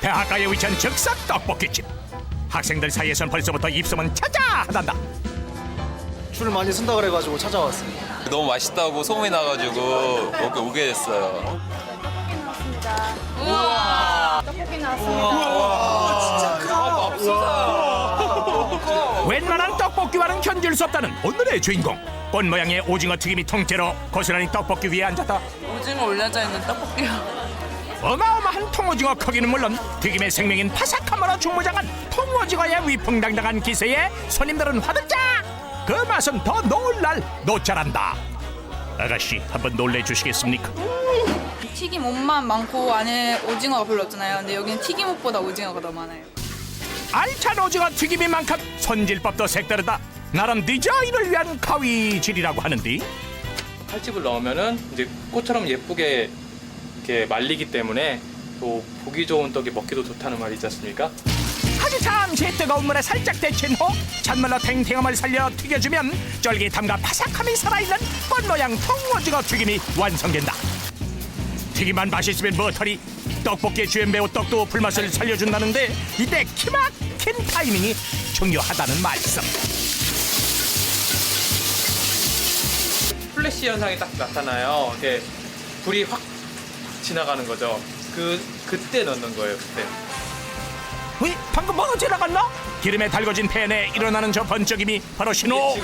대학가에 위치한 즉석 떡볶이집. 학생들 사이에선 벌써부터 입소문 차자하단다. 줄 많이 쓴다 그래가지고 찾아왔어요. 너무 맛있다고 소문이 나가지고 오게, 오게 됐어요. 떡볶이 나왔습니다. 웬만한 떡볶이와는 견딜 수 없다는 오늘의 주인공. 꽃 모양의 오징어 튀김이 통째로 고스란히 떡볶이 위에 앉았다. 오징어 올려져 있는 떡볶이요. 어마어마한 통오징어 크기는 물론 튀김의 생명인 바삭함으로 중무장한 통오징어의 위풍당당한 기세에 손님들은 화들짝 그 맛은 더 놀랄 노잘한다 아가씨 한번 놀래주시겠습니까? 튀김 옷만 많고 안에 오징어가 별로 없잖아요. 근데 여기는 튀김 옷보다 오징어가 더 많아요. 알찬 오징어 튀김인 만큼 손질법도 색다르다 나름 디자인을 위한 가위질이라고 하는데 칼집을 넣으면은 이제 꽃처럼 예쁘게 이렇게 말리기 때문에 또 보기 좋은 떡이 먹기도 좋다는 말이지 않습니까? 아주 잠시 뜨거운 물에 살짝 데친 후 찬물로 탱탱함을 살려 튀겨주면 쫄깃함과 바삭함이 살아있는 꽃 모양 통오징어 튀김이 완성된다 튀김만 맛있으면 뭐하리 떡볶이의 주연 배우 떡도 불맛을 살려준다는데 이때 키막힌 타이밍이 중요하다는 말씀 플래시 현상이 딱 나타나요. 이렇게 불이 확 지나가는 거죠. 그 그때 넣는 거예요. 그때. 왜 방금 뭐가 지나갔나? 기름에 달궈진 팬에 일어나는 저 번쩍임이 바로 신호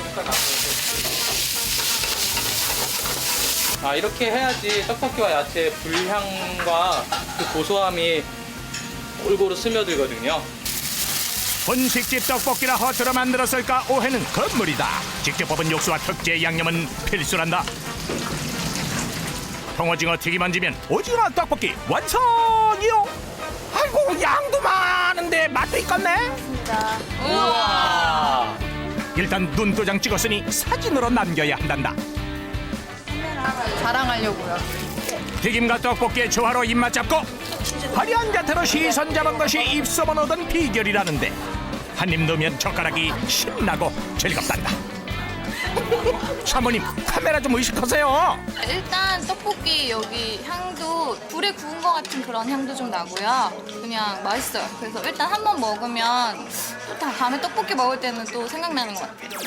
아 이렇게 해야지 떡볶이와 야채의 불향과 그 고소함이 골고루 스며들거든요. 분식집 떡볶이라 허투루 만들었을까 오해는 건물이다 직접 뽑은 육수와 특제 양념은 필수란다 통오징어 튀김 얹으면 오징어 떡볶이 완성이요! 아이고 양도 많은데 맛도 있겠네? 일단 눈도장 찍었으니 사진으로 남겨야 한단다. 자랑하려고요. 튀김과 떡볶이의 조화로 입맛 잡고 화려한 자태로 시선 잡은 것이 입소문 얻은 비결이라는데 한 입 넣으면 젓가락이 신나고 즐겁단다 사모님 카메라 좀 의식하세요 일단 떡볶이 여기 향도 불에 구운 것 같은 그런 향도 좀 나고요. 그냥 맛있어요. 그래서 일단 한 번 먹으면 또 다- 다음에 떡볶이 먹을 때는 또 생각나는 것 같아요.